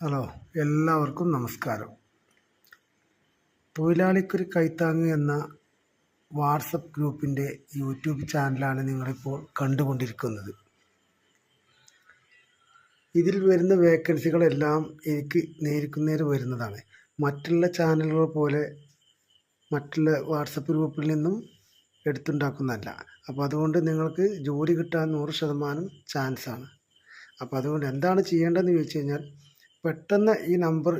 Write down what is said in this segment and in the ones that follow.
Hello എല്ലാവർക്കും നമസ്കാരം. തൊഴിലാളിക്കൊരു കൈത്താങ് എന്ന വാട്സപ്പ് ഗ്രൂപ്പിന്റെ യൂട്യൂബ് ചാനലാണ് നിങ്ങളിപ്പോൾ കണ്ടുകൊണ്ടിരിക്കുന്നത്. ഇതിൽ വരുന്ന വേക്കൻസികളെല്ലാം എനിക്ക് നേരിക്കുന്നേര് വരുന്നതാണ്. മറ്റുള്ള ചാനലുകൾ പോലെ മറ്റുള്ള വാട്സപ്പ് ഗ്രൂപ്പിൽ നിന്നും എടുത്തുണ്ടാക്കുന്നതല്ല. അപ്പോൾ അതുകൊണ്ട് നിങ്ങൾക്ക് ജോലി കിട്ടാൻ നൂറ് ശതമാനം ചാൻസാണ്. അപ്പോൾ അതുകൊണ്ട് എന്താണ് ചെയ്യേണ്ടതെന്ന് ചോദിച്ചു കഴിഞ്ഞാൽ പെട്ടെന്ന് ഈ നമ്പർ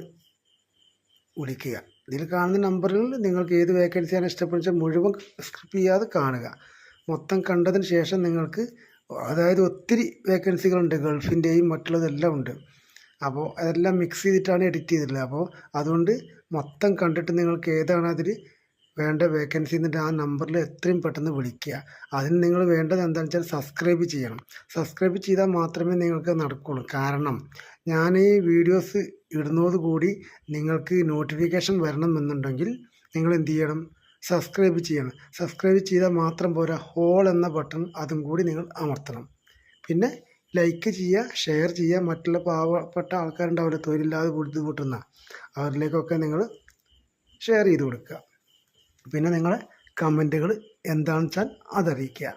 വിളിക്കുക. ഇതിൽ കാണുന്ന നമ്പറിൽ നിങ്ങൾക്ക് ഏത് വേക്കൻസിയാണ് ഇഷ്ടപ്പെടുന്നത് മുഴുവൻ സ്ക്രിപ്പ് ചെയ്യാതെ കാണുക. മൊത്തം കണ്ടതിന് ശേഷം നിങ്ങൾക്ക് അതായത് ഒത്തിരി വേക്കൻസികളുണ്ട് ഗൾഫിന്റെയും മറ്റുള്ളതെല്ലാം ഉണ്ട്. അപ്പോൾ അതെല്ലാം മിക്സ് ചെയ്തിട്ടാണ് എഡിറ്റ് ചെയ്തിട്ടുള്ളത്. അപ്പോൾ അതുകൊണ്ട് മൊത്തം കണ്ടിട്ട് നിങ്ങൾക്ക് ഏതാണ് അതിൽ വേണ്ട വേക്കൻസി എന്നിട്ട് ആ നമ്പറിൽ എത്രയും പെട്ടെന്ന് വിളിക്കുക. അതിന് നിങ്ങൾ വേണ്ടത് എന്താണെന്ന് വെച്ചാൽ സബ്സ്ക്രൈബ് ചെയ്യണം. സബ്സ്ക്രൈബ് ചെയ്താൽ മാത്രമേ നിങ്ങൾക്ക് നടക്കുകയുള്ളൂ കാരണം ഞാൻ ഈ വീഡിയോസ് ഇടുന്നത് കൂടി നിങ്ങൾക്ക് നോട്ടിഫിക്കേഷൻ വരണമെന്നുണ്ടെങ്കിൽ നിങ്ങൾ എന്ത് ചെയ്യണം? സബ്സ്ക്രൈബ് ചെയ്യണം. സബ്സ്ക്രൈബ് ചെയ്താൽ മാത്രം പോരാ ഹോൾ എന്ന ബട്ടൺ അതും കൂടി നിങ്ങൾ അമർത്തണം. പിന്നെ ലൈക്ക് ചെയ്യുക ഷെയർ ചെയ്യുക. മറ്റുള്ള പാവപ്പെട്ട ആൾക്കാരുണ്ടാവില്ല തൊഴിലില്ലാതെ ബുദ്ധിമുട്ടുന്ന അവരിലേക്കൊക്കെ നിങ്ങൾ ഷെയർ ചെയ്ത് കൊടുക്കുക. പിന്നെ നിങ്ങൾ കമന്റുകൾ എന്താണെന്ന് വെച്ചാൽ അതറിയിക്കുക.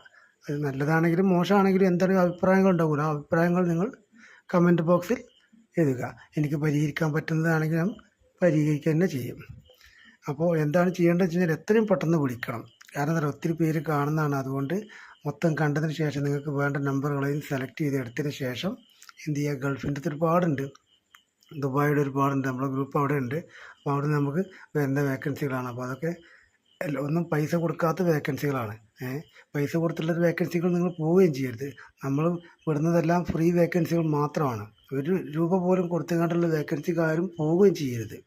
അത് നല്ലതാണെങ്കിലും മോശമാണെങ്കിലും എന്തെങ്കിലും അഭിപ്രായങ്ങൾ ഉണ്ടാകുമല്ലോ ആ അഭിപ്രായങ്ങൾ നിങ്ങൾ കമന്റ് ബോക്സിൽ എഴുതുക. എനിക്ക് പരിഹരിക്കാൻ പറ്റുന്നതാണെങ്കിൽ ഞാൻ പരിഹരിക്കുക തന്നെ ചെയ്യും. അപ്പോൾ എന്താണ് ചെയ്യേണ്ടത് വെച്ച് കഴിഞ്ഞാൽ എത്രയും പെട്ടെന്ന് വിളിക്കണം. കാരണം എന്താ ഒത്തിരി പേര് കാണുന്നതാണ്. അതുകൊണ്ട് മൊത്തം കണ്ടതിന് ശേഷം നിങ്ങൾക്ക് വേണ്ട നമ്പറുകളെയും സെലക്ട് ചെയ്ത് എടുത്തതിന് ശേഷം എന്ത് ചെയ്യുക? ഗൾഫിന്റെ അടുത്ത് ഒരുപാടുണ്ട്. ദുബായിയുടെ ഒരുപാടുണ്ട് നമ്മുടെ ഗ്രൂപ്പ് അവിടെ ഉണ്ട് അപ്പോൾ അവിടെ നമുക്ക് വരുന്ന വേക്കൻസികളാണ്. അപ്പോൾ അതൊക്കെ അല്ല ഒന്നും പൈസ കൊടുക്കാത്ത വേക്കൻസികളാണ് പൈസ കൊടുത്തുള്ള വേക്കൻസികൾ നിങ്ങൾ പോവുകയും ചെയ്യരുത്. നമ്മൾ വിടുന്നതെല്ലാം ഫ്രീ വേക്കൻസികൾ മാത്രമാണ്. ഒരു രൂപ പോലും കൊടുത്തുകൊണ്ടുള്ള വേക്കൻസിക്കാരും പോവുകയും ചെയ്യരുത്.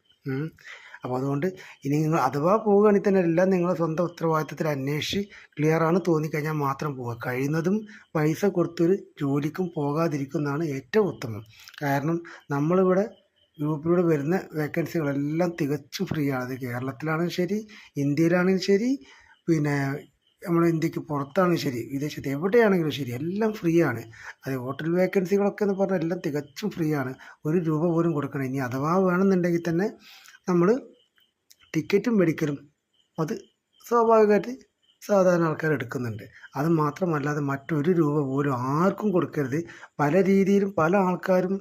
അപ്പോൾ അതുകൊണ്ട് ഇനി നിങ്ങൾ അഥവാ പോവുകയാണെങ്കിൽ തന്നെ എല്ലാം നിങ്ങളെ സ്വന്തം ഉത്തരവാദിത്തത്തിൽ അന്വേഷിച്ച് ക്ലിയറാണ് തോന്നിക്കഴിഞ്ഞാൽ മാത്രം പോവുക. കഴിയുന്നതും പൈസ കൊടുത്തൊരു ജോലിക്കും പോകാതിരിക്കുന്നതാണ് ഏറ്റവും ഉത്തമം. കാരണം നമ്മളിവിടെ ഗ്രൂപ്പിലൂടെ വരുന്ന വേക്കൻസികളെല്ലാം തികച്ചും ഫ്രീ ആണ് അത് കേരളത്തിലാണെങ്കിലും ശരി ഇന്ത്യയിലാണെങ്കിലും ശരി പിന്നെ നമ്മുടെ ഇന്ത്യയ്ക്ക് പുറത്താണെങ്കിലും ശരി വിദേശത്ത് എവിടെയാണെങ്കിലും ശരി എല്ലാം ഫ്രീ ആണ് അത് ഹോട്ടൽ വേക്കൻസികളൊക്കെ എന്ന് പറഞ്ഞാൽ എല്ലാം തികച്ചും ഫ്രീ ആണ് ഒരു രൂപ പോലും കൊടുക്കണം. ഇനി അഥവാ വേണമെന്നുണ്ടെങ്കിൽ തന്നെ നമ്മൾ ടിക്കറ്റും മേടിക്കലും അത് സ്വാഭാവികമായിട്ട് സാധാരണ ആൾക്കാർ എടുക്കുന്നുണ്ട്. അത് മാത്രമല്ലാതെ മറ്റൊരു രൂപ പോലും ആർക്കും കൊടുക്കരുത്. പല രീതിയിലും പല ആൾക്കാരും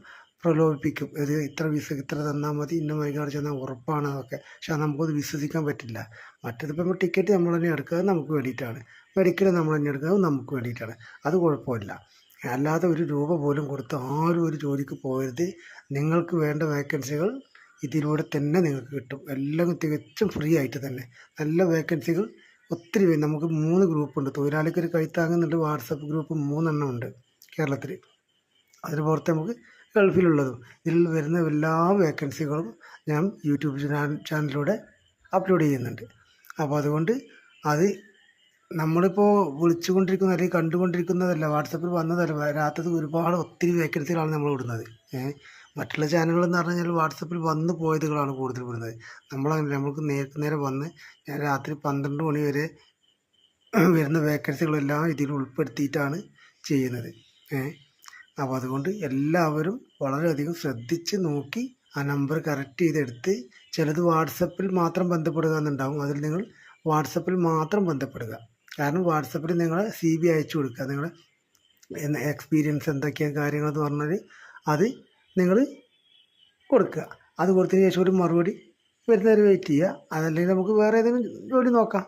പ്രലോഭിപ്പിക്കും. ഇത് ഇത്ര വിസ ഇത്ര തന്നാൽ മതി ഇന്ന വൈകാട് ചെന്നാൽ ഉറപ്പാണ് അതൊക്കെ. പക്ഷെ നമുക്കത് വിശ്വസിക്കാൻ പറ്റില്ല. മറ്റേതിപ്പോൾ ടിക്കറ്റ് നമ്മൾ തന്നെ എടുക്കുക നമുക്ക് വേണ്ടിയിട്ടാണ്. മെഡിക്കൽ നമ്മൾ തന്നെ എടുക്കുക നമുക്ക് വേണ്ടിയിട്ടാണ്. അത് കുഴപ്പമില്ല. അല്ലാതെ ഒരു രൂപ പോലും കൊടുത്ത് ആരും ഒരു ജോലിക്ക് പോകരുത്. നിങ്ങൾക്ക് വേണ്ട വേക്കൻസികൾ ഇതിലൂടെ തന്നെ നിങ്ങൾക്ക് കിട്ടും. എല്ലാം തികച്ചും ഫ്രീ ആയിട്ട് തന്നെ. നല്ല വേക്കൻസികൾ ഒത്തിരി നമുക്ക് മൂന്ന് ഗ്രൂപ്പുണ്ട്. തൊഴിലാളിക്കൊരു കൈത്താങ്ങുന്നുണ്ട് വാട്സപ്പ് ഗ്രൂപ്പ് മൂന്നെണ്ണം ഉണ്ട് കേരളത്തിൽ അതിന് പുറത്ത് നമുക്ക് ഗൾഫിലുള്ളതും ഇതിൽ വരുന്ന എല്ലാ വേക്കൻസികളും ഞാൻ യൂട്യൂബ് ചാനലിലൂടെ അപ്ലോഡ് ചെയ്യുന്നുണ്ട്. അപ്പോൾ അതുകൊണ്ട് അത് നമ്മളിപ്പോൾ വിളിച്ചുകൊണ്ടിരിക്കുന്ന അല്ലെങ്കിൽ കണ്ടുകൊണ്ടിരിക്കുന്നതല്ല വാട്സപ്പിൽ വന്നതല്ല വരാത്തത് ഒരുപാട് ഒത്തിരി വേക്കൻസികളാണ് നമ്മൾ വിടുന്നത്. മറ്റുള്ള ചാനലുകൾ എന്ന് കഴിഞ്ഞാൽ വാട്സപ്പിൽ വന്ന് പോയതുകളാണ് കൂടുതൽ വിടുന്നത്. നമ്മളങ്ങനെ നമുക്ക് നേരത്തെ നേരെ വന്ന് ഞാൻ രാത്രി പന്ത്രണ്ട് മണി വരെ വരുന്ന വേക്കൻസികളെല്ലാം ഇതിൽ ഉൾപ്പെടുത്തിയിട്ടാണ് ചെയ്യുന്നത്. ഏഹ് അപ്പോൾ അതുകൊണ്ട് എല്ലാവരും വളരെയധികം ശ്രദ്ധിച്ച് നോക്കി ആ നമ്പർ കറക്റ്റ് ചെയ്തെടുത്ത് ചിലത് വാട്സപ്പിൽ മാത്രം ബന്ധപ്പെടുക എന്നുണ്ടാവും. അതിൽ നിങ്ങൾ വാട്സപ്പിൽ മാത്രം ബന്ധപ്പെടുക. കാരണം വാട്സപ്പിൽ നിങ്ങൾ സി ബി അയച്ചു കൊടുക്കുക. നിങ്ങളുടെ എക്സ്പീരിയൻസ് എന്തൊക്കെയാണ് കാര്യങ്ങളെന്ന് പറഞ്ഞാൽ അത് നിങ്ങൾ കൊടുക്കുക. അത് കൊടുത്തതിന് ശേഷം ഒരു മറുപടി വരുന്നവരെ വെയിറ്റ് ചെയ്യുക. അതല്ലെങ്കിൽ നമുക്ക് വേറെ ഏതെങ്കിലും ജോലി നോക്കാം.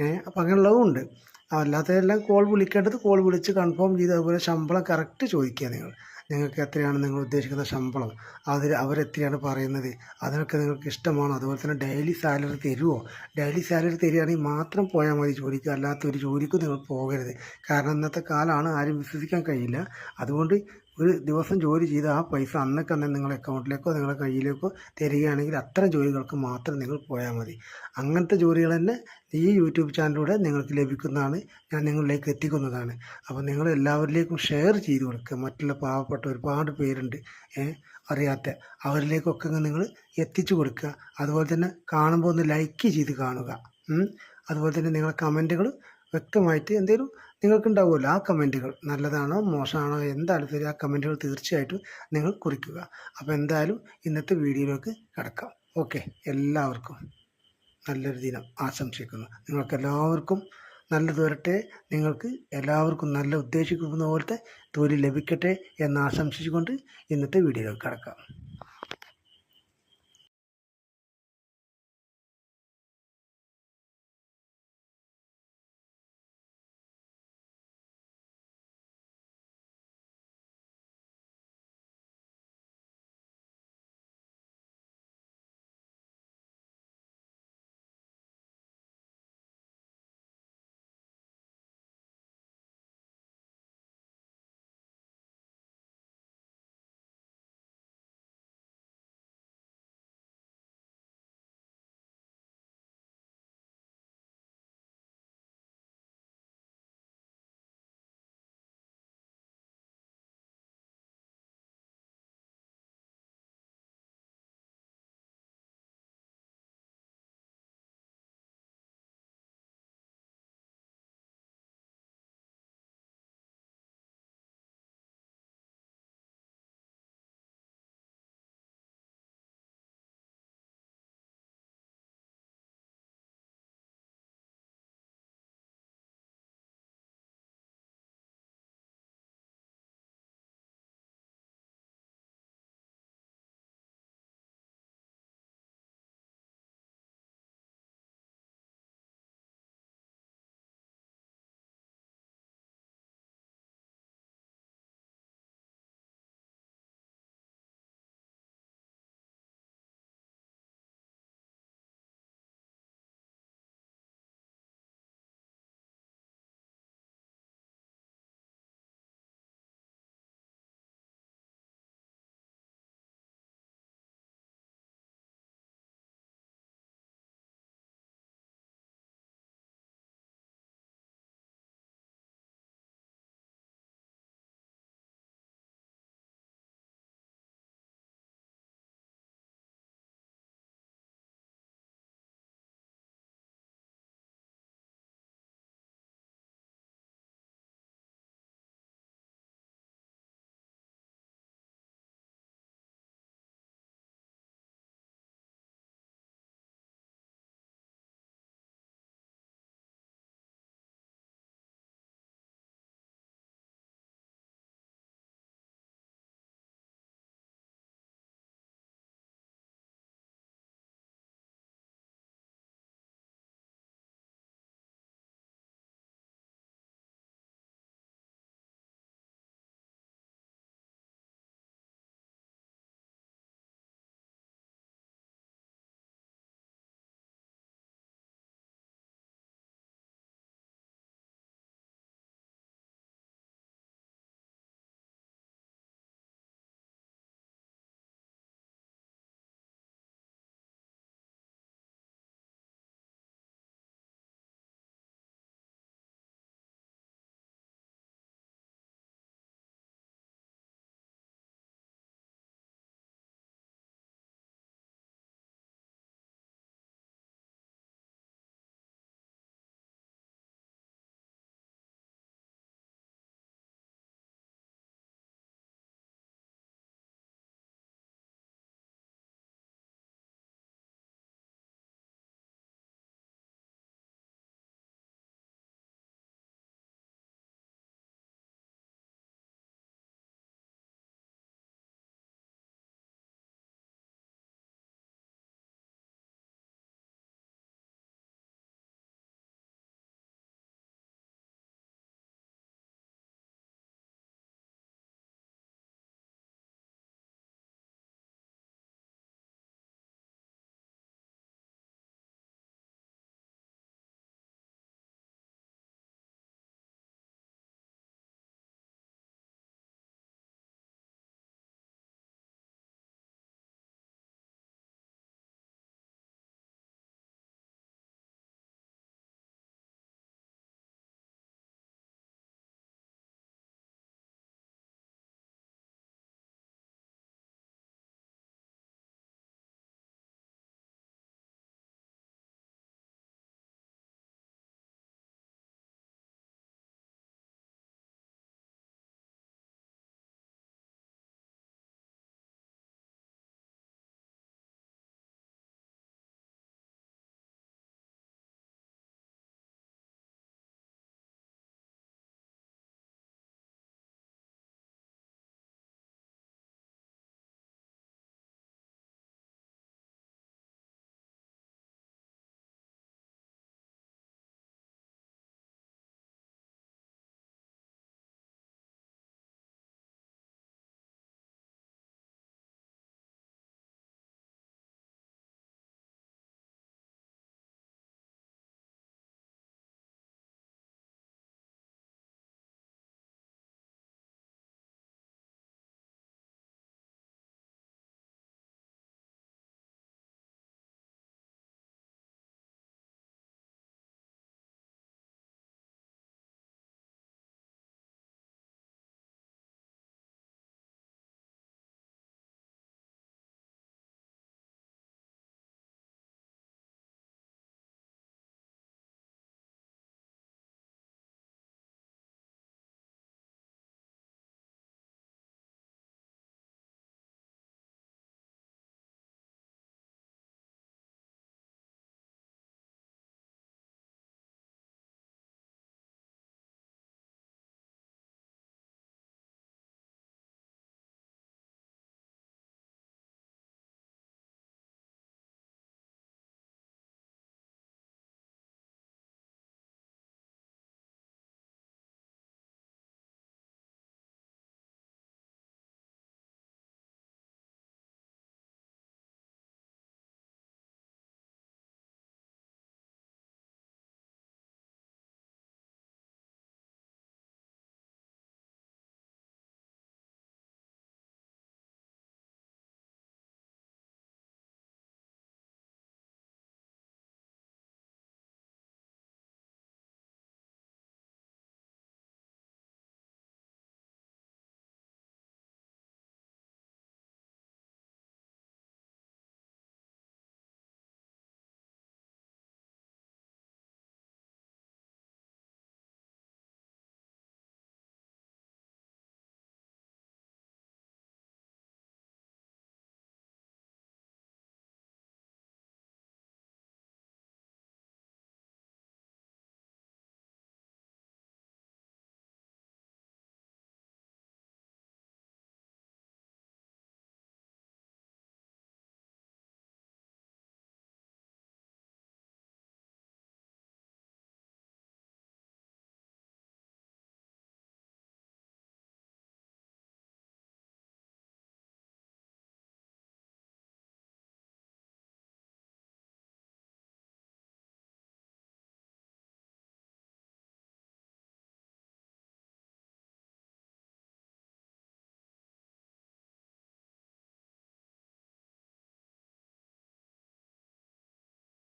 ഏഹ് അപ്പം അങ്ങനെയുള്ളതും ഉണ്ട്. അല്ലാത്തതെല്ലാം കോൾ വിളിക്കേണ്ടത് കോൾ വിളിച്ച് കൺഫേം ചെയ്ത് അതുപോലെ ശമ്പളം കറക്റ്റ് ചോദിക്കുക നിങ്ങൾ. നിങ്ങൾക്ക് എത്രയാണ് നിങ്ങൾ ഉദ്ദേശിക്കുന്ന ശമ്പളം? അതിൽ അവരെത്രയാണ് പറയുന്നത്? അതിനൊക്കെ നിങ്ങൾക്ക് ഇഷ്ടമാണോ? അതുപോലെ തന്നെ ഡെയിലി സാലറി തരുമോ ഡെയിലി സാലറി തരികയാണെങ്കിൽ മാത്രം പോയാൽ മതി ജോലിക്ക്. അല്ലാത്ത ഒരു ജോലിക്കും നിങ്ങൾ പോകരുത്. കാരണം ഇന്നത്തെ കാലമാണ് ആരും വിശ്വസിക്കാൻ കഴിയില്ല. അതുകൊണ്ട് ഒരു ദിവസം ജോലി ചെയ്ത് ആ പൈസ അന്നൊക്കെ തന്നെ നിങ്ങളുടെ അക്കൗണ്ടിലേക്കോ നിങ്ങളുടെ കയ്യിലേക്കോ തരികയാണെങ്കിൽ അത്തരം ജോലികൾക്ക് മാത്രം നിങ്ങൾ പോയാൽ മതി. അങ്ങനത്തെ ജോലികൾ തന്നെ ഈ യൂട്യൂബ് ചാനലിലൂടെ നിങ്ങൾക്ക് ലഭിക്കുന്നതാണ്. ഞാൻ നിങ്ങളിലേക്ക് എത്തിക്കുന്നതാണ്. അപ്പോൾ നിങ്ങൾ എല്ലാവരിലേക്കും ഷെയർ ചെയ്ത് കൊടുക്കുക. മറ്റുള്ള പാവപ്പെട്ട ഒരുപാട് പേരുണ്ട് അറിയാത്ത. അവരിലേക്കൊക്കെ നിങ്ങൾ എത്തിച്ചു കൊടുക്കുക. അതുപോലെ തന്നെ കാണുമ്പോൾ ഒന്ന് ലൈക്ക് ചെയ്ത് കാണുക. അതുപോലെ തന്നെ നിങ്ങളുടെ കമന്റുകൾ വ്യക്തമായിട്ട് എന്തെങ്കിലും നിങ്ങൾക്കുണ്ടാവുമല്ലോ ആ കമന്റുകൾ. നല്ലതാണോ മോശമാണോ എന്തായാലും ശരി ആ കമന്റുകൾ തീർച്ചയായിട്ടും നിങ്ങൾ കുറിക്കുക. അപ്പോൾ എന്തായാലും ഇന്നത്തെ വീഡിയോയിലേക്ക് കിടക്കാം. ഓക്കെ എല്ലാവർക്കും നല്ലൊരു ദിനം ആശംസിക്കുന്നു. നിങ്ങൾക്ക് എല്ലാവർക്കും നല്ലത് വരട്ടെ. നിങ്ങൾക്ക് എല്ലാവർക്കും നല്ല ഉദ്ദേശിക്കുന്ന പോലത്തെ തൊഴിൽ ലഭിക്കട്ടെ എന്ന് ആശംസിച്ചുകൊണ്ട് ഇന്നത്തെ വീഡിയോയിലേക്ക് കിടക്കാം.